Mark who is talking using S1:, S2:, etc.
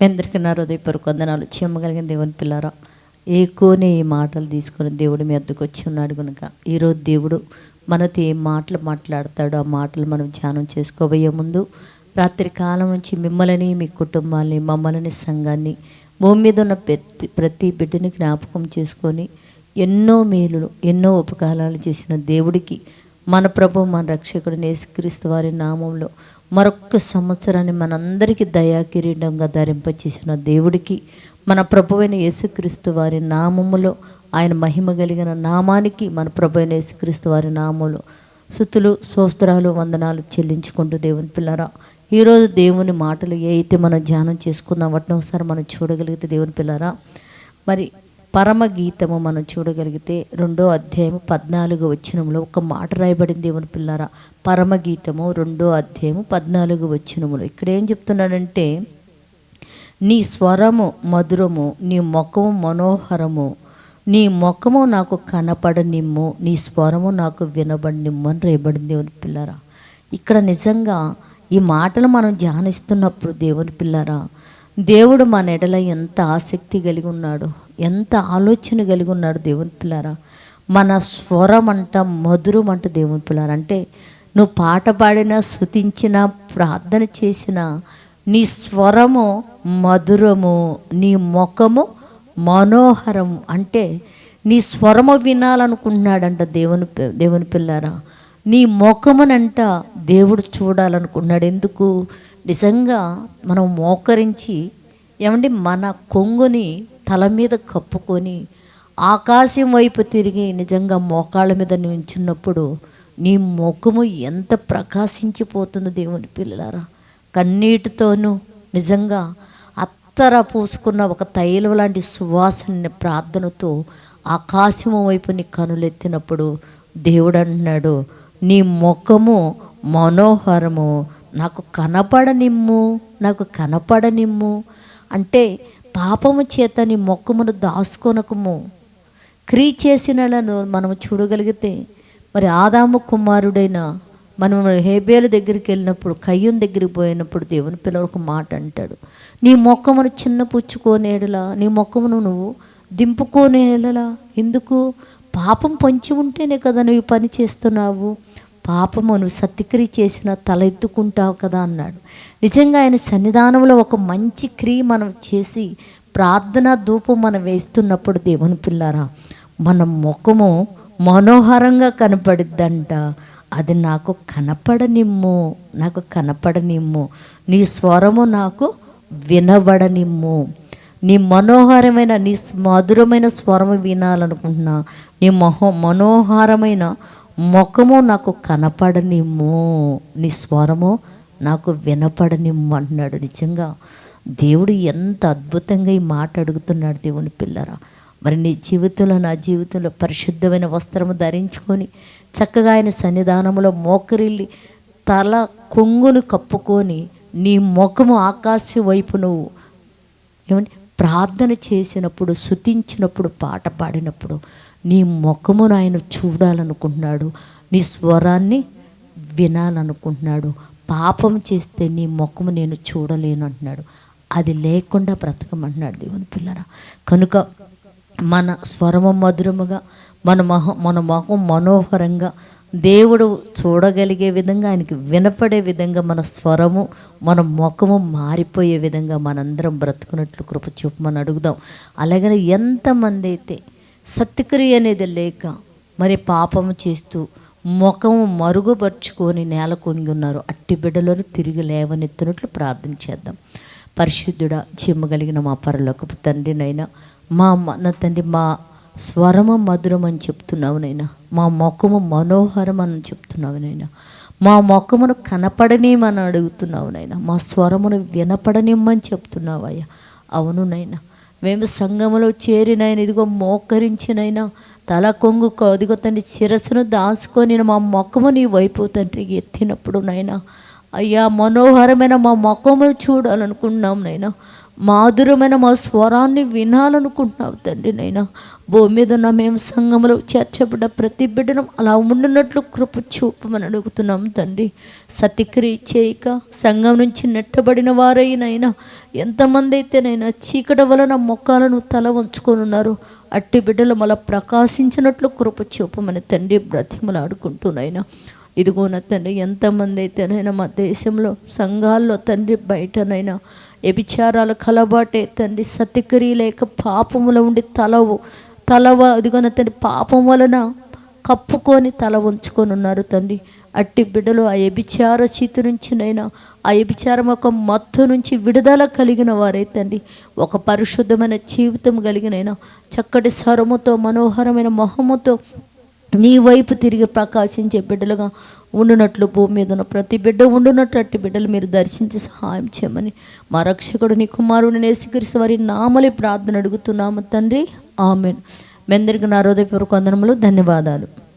S1: మీ అందరికీ నా హృదయపూర్వక వందనాలు. చెమ్మగలిగిన దేవుని పిల్లారా ఏకోనే ఈ మాటలు తీసుకొని దేవుడు మీ అద్దకు వచ్చి ఉన్నాడు కనుక ఈరోజు దేవుడు మనతో ఏ మాటలు మాట్లాడతాడో ఆ మాటలు మనం ధ్యానం చేసుకోబోయే ముందు రాత్రి కాలం నుంచి మిమ్మల్ని మీ కుటుంబాన్ని మమ్మల్ని సంఘాన్ని భూమి మీద ఉన్న ప్రతి ప్రతి బిడ్డని జ్ఞాపకం చేసుకొని ఎన్నో మేలులు ఎన్నో ఉపకారాలు చేసిన దేవుడికి మన ప్రభు మన రక్షకుడు నేసుక్రీస్తు వారి నామంలో మరొక్క సంవత్సరాన్ని మనందరికీ దయాకిరీటంగా ధరింపచేసిన దేవుడికి మన ప్రభువైన యేసుక్రీస్తు వారి నామములో ఆయన మహిమ కలిగిన నామానికి మన ప్రభు అయిన యేసుక్రీస్తు వారి నామములో సుతులు సోస్త్రాలు వందనాలు చెల్లించుకుంటూ దేవుని పిల్లరా ఈరోజు దేవుని మాటలు ఏ అయితే మనం ధ్యానం చేసుకుందాం వాటిని ఒకసారి మనం చూడగలిగితే దేవుని పిల్లరా మరి పరమగీతము మనం చూడగలిగితే రెండో అధ్యాయము పద్నాలుగు వచ్చినంలో ఒక మాట రాయబడింది దేవుని పిల్లారా. పరమగీతము రెండో అధ్యాయము పద్నాలుగు వచ్చినములు ఇక్కడ ఏం చెప్తున్నాడంటే నీ స్వరము మధురము నీ ముఖము మనోహరము నీ ముఖము నాకు కనపడనిమ్ము నీ స్వరము నాకు వినబడినిమ్ము అని రేయబడింది దేవుని పిల్లరా. ఇక్కడ నిజంగా ఈ మాటలు మనం ధ్యానిస్తున్నప్పుడు దేవుని పిల్లరా దేవుడు మన ఎడల ఎంత ఆసక్తి కలిగి ఉన్నాడు ఎంత ఆలోచన కలిగి ఉన్నాడు దేవుని పిల్లారా? మన స్వరం అంట మధురం అంట దేవుని పిల్లారా? అంటే నువ్వు పాట పాడినా శృతించినా ప్రార్థన చేసినా నీ స్వరము మధురము నీ ముఖము మనోహరం అంటే నీ స్వరము వినాలనుకుంటున్నాడంట దేవుని దేవుని పిల్లారా. నీ ముఖమునంట దేవుడు చూడాలనుకున్నాడు ఎందుకు? నిజంగా మనం మోకరించి ఏమండి మన కొంగుని తల మీద కప్పుకొని ఆకాశం వైపు తిరిగి నిజంగా మోకాళ్ళ మీద నించున్నప్పుడు నీ ముఖము ఎంత ప్రకాశించిపోతుందో దేవుని పిల్లలారా. కన్నీటితోనూ నిజంగా అత్తర పూసుకున్న ఒక తైలం లాంటి సువాసన ప్రార్థనతో ఆకాశము వైపు నీ కనులెత్తినప్పుడు దేవుడు అంటున్నాడు నీ ముఖము మనోహరము నాకు కనపడనిమ్ము నాకు కనపడనిమ్ము. అంటే పాపము చేత నీ మొక్కమును దాసుకొనకము క్రీ చేసినలను మనం చూడగలిగితే మరి ఆదాము కుమారుడైన మనం హేబేల దగ్గరికి వెళ్ళినప్పుడు కయ్యం దగ్గరికి పోయినప్పుడు దేవుని పిల్లలకు మాట అంటాడు. నీ మొక్కమును చిన్న పుచ్చుకోనేడలా నీ మొక్కమును నువ్వు దింపుకోనేలా ఎందుకు? పాపం పొంచి ఉంటేనే కదా నువ్వు పని చేస్తున్నావు. పాపమును నువ్వు సత్యక్రియ చేసిన తలెత్తుకుంటావు కదా అన్నాడు. నిజంగా ఆయన సన్నిధానంలో ఒక మంచి క్రియ మనం చేసి ప్రార్థన ధూపం మనం వేస్తున్నప్పుడు దేవుని పిల్లారా మన ముఖము మనోహరంగా కనపడిద్దంట. అది నాకు కనపడనిమ్ము నాకు కనపడనిమ్ము. నీ స్వరము నాకు వినబడనిమ్ము. నీ మనోహరమైన నీ మధురమైన స్వరము వినాలనుకుంటున్నా. నీ మహో మనోహరమైన ముఖము నాకు కనపడనిమ్ము నీ స్వరము నాకు వినపడనిమ్ము అంటున్నాడు. నిజంగా దేవుడు ఎంత అద్భుతంగా ఈ మాట అడుగుతున్నాడు దేవుని పిల్లరా. మరి నీ జీవితంలో నా జీవితంలో పరిశుద్ధమైన వస్త్రము ధరించుకొని చక్కగా ఆయన సన్నిధానంలో మోకరిల్లి తల కొంగును కప్పుకొని నీ ముఖము ఆకాశం వైపు నువ్వు ఏమంటే ప్రార్థన చేసినప్పుడు శుతించినప్పుడు పాట పాడినప్పుడు నీ ముఖమును ఆయన చూడాలనుకుంటున్నాడు నీ స్వరాన్ని వినాలనుకుంటున్నాడు పాపం చేస్తే నీ ముఖము నేను చూడలేను అంటున్నాడు. అది లేకుండా బ్రతకమంటున్నాడు దేవుని పిల్లరా. కనుక మన స్వరము మధురముగా మన మొహ మన మొహం మనోహరంగా దేవుడు చూడగలిగే విధంగా ఆయనకి వినపడే విధంగా మన స్వరము మన ముఖము మారిపోయే విధంగా మనందరం బ్రతుకున్నట్లు కృప చూపమని అడుగుదాం. అలాగనే ఎంతమంది అయితే సత్యక్రియ అనేది లేక మరి పాపము చేస్తూ ముఖము మరుగుపరుచుకొని నేల కొంగి ఉన్నారు. అట్టి బిడ్డలను తిరిగి లేవనెత్తినట్లు ప్రార్థన చేద్దాం. పరిశుద్ధుడ చిమ్మగలిగిన మా పరలోకపు తండ్రినైనా మా మన తండ్రి మా స్వరము మధురం అని చెప్తున్నావు నైనా మా ముఖము మనోహరం అని చెప్తున్నావు నైనా మా ముఖమును కనపడనేమని అడుగుతున్నావు నైనా మా స్వరమును వినపడనిమ్మని చెప్తున్నావు అయ్యా. అవును నైనా మేము సంఘములో చేరినైనా ఇదిగో మోకరించినైనా తల కొంగు అదిగో తండ్రి శిరస్సును దాచుకొని మా మొక్కము నీ వైపు తండ్రి ఎత్తినప్పుడు నైనా అయ్యా మనోహరమైన మా ముఖము చూడాలనుకుంటున్నాం నైనా మాధురమైన మా స్వరాన్ని వినాలనుకుంటున్నావు తండ్రి నైనా భూమి మీద ఉన్న మేము సంఘంలో చేర్చబడ్డ ప్రతి బిడ్డను అలా ఉండినట్లు కృప చూపమని అడుగుతున్నాం తండ్రి. సతిక్రియ చేయక సంఘం నుంచి నెట్టబడిన వారైనైనా ఎంతమంది అయితేనైనా చీకటి వలన మొక్కలను తల వంచుకొని ఉన్నారు అట్టి బిడ్డలు మళ్ళీ ప్రకాశించినట్లు కృప చూపమని తండ్రి బ్రతిమలాడుకుంటున్నాయినా ఇదిగో నా తండ్రి ఎంతమంది అయితేనైనా మా దేశంలో సంఘాల్లో తండ్రి బయటనైనా వ్యభిచారాలు కలబాటే తండ్రి సత్యక్రియ లేక పాపములో ఉండి తలవు తలవ అదిగొన తండ్రి పాపం వలన కప్పుకొని తల ఉంచుకొని ఉన్నారు తండ్రి. అట్టి బిడ్డలు ఆ వ్యభిచార స్థితి నుంచినైనా ఆ వ్యభిచారం యొక్క మత్తు నుంచి విడుదల కలిగిన వారైతండి తండ్రి. ఒక పరిశుద్ధమైన జీవితం కలిగినైనా చక్కటి స్వరముతో మనోహరమైన మొహముతో నీ వైపు తిరిగి ప్రకాశించే బిడ్డలుగా ఉండునట్లు భూమి మీద ఉన్న ప్రతి బిడ్డ ఉండునట్లు అట్టి బిడ్డలు మీరు దర్శించి సహాయం చేయమని మా రక్షకుడు నీ కుమారుని నేసికరిసి వారి నామలి ప్రార్థన అడుగుతున్నాము తండ్రి. ఆమెన్. మెందరికి నా హృదయపూర్వక వందనములు ధన్యవాదాలు.